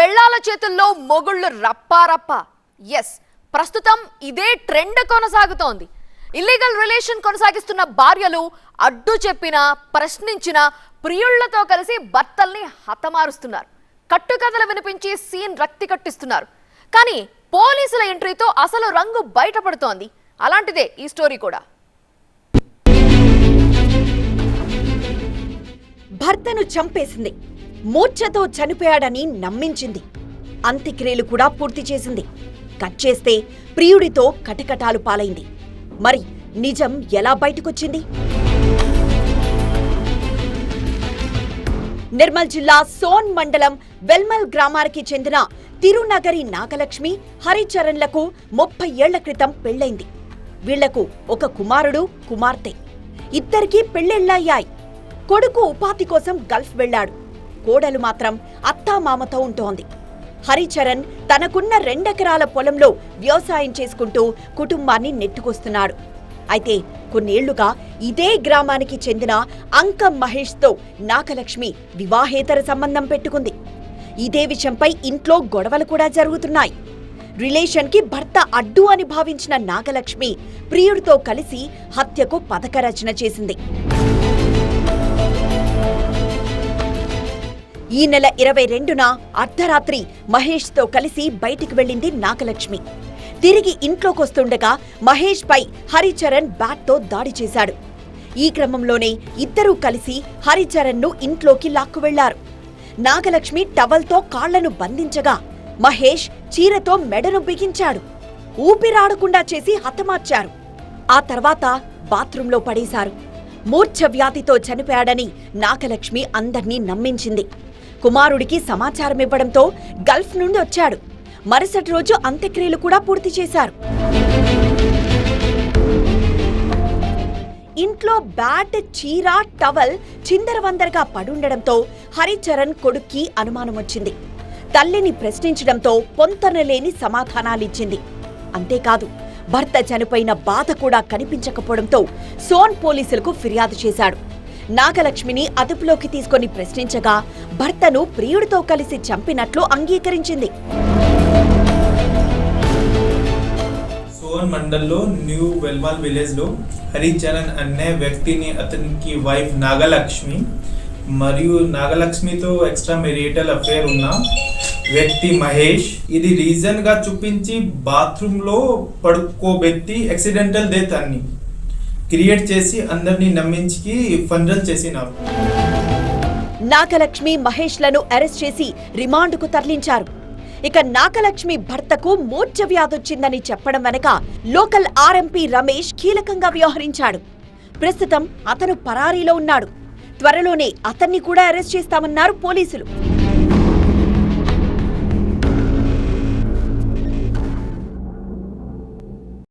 పెళ్ళాల చేతుల్లో మొగుళ్ళు రప్పారప్ప. ఎస్ ప్రస్తుతం ఇదే ట్రెండ్ కొనసాగుతోంది. ఇల్లీగల్ రిలేషన్ కొనసాగిస్తున్న భార్యలు అడ్డు చెప్పిన ప్రశ్నించిన ప్రియుళ్ళతో కలిసి భర్తల్ని హతమారుస్తున్నారు. కట్టుకథలు వినిపించి సీన్ రక్తి కట్టిస్తున్నారు. కానీ పోలీసుల ఎంట్రీతో అసలు రంగు బయటపడుతోంది. అలాంటిదే ఈ స్టోరీ కూడా. భర్తను చంపేసింది. మూర్ఛతో చనిపోయాడని నమ్మించింది. అంత్యక్రియలు కూడా పూర్తి చేసింది. కట్ చేస్తే ప్రియుడితో కటకటాలు పాలైంది. మరి నిజం ఎలా బయటకొచ్చింది? నిర్మల్ జిల్లా సోన్ మండలం వెల్మల్ గ్రామానికి చెందిన తిరునగరి నాగలక్ష్మి హరిచరణ్లకు ముప్పై ఏళ్ళ క్రితం పెళ్ళైంది వీళ్ళకు ఒక కుమారుడు కుమార్తె. ఇద్దరికీ పెళ్ళిళ్ళయ్యాయి కొడుకు ఉపాధి కోసం గల్ఫ్ వెళ్ళాడు. కోడలు మాత్రం అత్తామామతో ఉంటోంది. హరిచరణ్ తనకున్న రెండెకరాల పొలంలో వ్యవసాయం చేసుకుంటూ కుటుంబాన్ని నెట్టుకొస్తున్నాడు. అయితే కొన్నేళ్ళుగా ఇదే గ్రామానికి చెందిన అంకం మహేష్తో నాగలక్ష్మి వివాహేతర సంబంధం పెట్టుకుంది. ఇదే విషయంపై ఇంట్లో గొడవలు కూడా జరుగుతున్నాయి. రిలేషన్కి భర్త అడ్డు అని భావించిన నాగలక్ష్మి ప్రియుడితో కలిసి హత్యకు పథక రచన చేసింది. ఈ నెల ఇరవై రెండున అర్ధరాత్రి మహేష్తో కలిసి బయటికి వెళ్ళింది నాగలక్ష్మి. తిరిగి ఇంట్లోకొస్తుండగా మహేష్ పై హరిచరణ్ బ్యాట్తో దాడి చేశాడు. ఈ క్రమంలోనే ఇద్దరూ కలిసి హరిచరణ్ను ఇంట్లోకి లాక్కు వెళ్ళారు నాగలక్ష్మి టవల్తో కాళ్ళను బంధించగా మహేష్ చీరతో మెడను బిగించాడు. ఊపిరాడకుండా చేసి హతమార్చారు. ఆ తర్వాత బాత్రూంలో పడేశారు. మూర్ఛ వ్యాధితో చనిపోయాడని నాగలక్ష్మి అందర్నీ నమ్మించింది. కుమారుడికి సమాచారం ఇవ్వడంతో గల్ఫ్ నుండి వచ్చాడు. మరుసటి రోజు అంత్యక్రియలు కూడా పూర్తి చేశారు. ఇంట్లో బ్యాట్ చీర టవల్ చిందరవందరగా పడుండడంతో హరిచరణ్ కొడుక్కి అనుమానం వచ్చింది. తల్లిని ప్రశ్నించడంతో పొంతనలేని సమాధానాలిచ్చింది. అంతేకాదు భర్త చనిపోయిన బాధ కూడా కనిపించకపోవడంతో సోన్ పోలీసులకు ఫిర్యాదు చేశాడు. నాగలక్ష్మిని అదుపులోకి తీసుకొని ప్రశ్నించగా భర్తను ప్రియుడితో కలిసి చంపినట్లు అంగీకరించింది. సోన్ మండల్లో న్యూ వెల్మాల్ విలేజ్లో హరిచరణ్ అనే వ్యక్తిని అతనికి వైఫ్ నాగలక్ష్మి మరియు నాగలక్ష్మితో ఎక్స్ట్రా మెరిటల్ అఫేర్ ఉన్న వ్యక్తి మహేష్. ఇది రీజన్గా చూపించి బాత్రూమ్లో పడుకోబెట్టి యాక్సిడెంటల్ డెత్ అన్ని క్రియేట్ చేసి అందరినీ నమ్మించి ఫండ్రల్ చేసినారు. నాగలక్ష్మి మహేష్లను అరెస్ట్ చేసి రిమాండ్కు తరలించారు. ఇక నాగలక్ష్మి భర్తకు మూర్ఛ వ్యాధొచ్చిందని చెప్పడం వెనక లోకల్ ఆర్ఎంపీ రమేష్ కీలకంగా వ్యవహరించాడు. ప్రస్తుతం అతను పరారీలో ఉన్నాడు. త్వరలోనే అతన్ని కూడా అరెస్ట్ చేస్తామన్నారు పోలీసులు.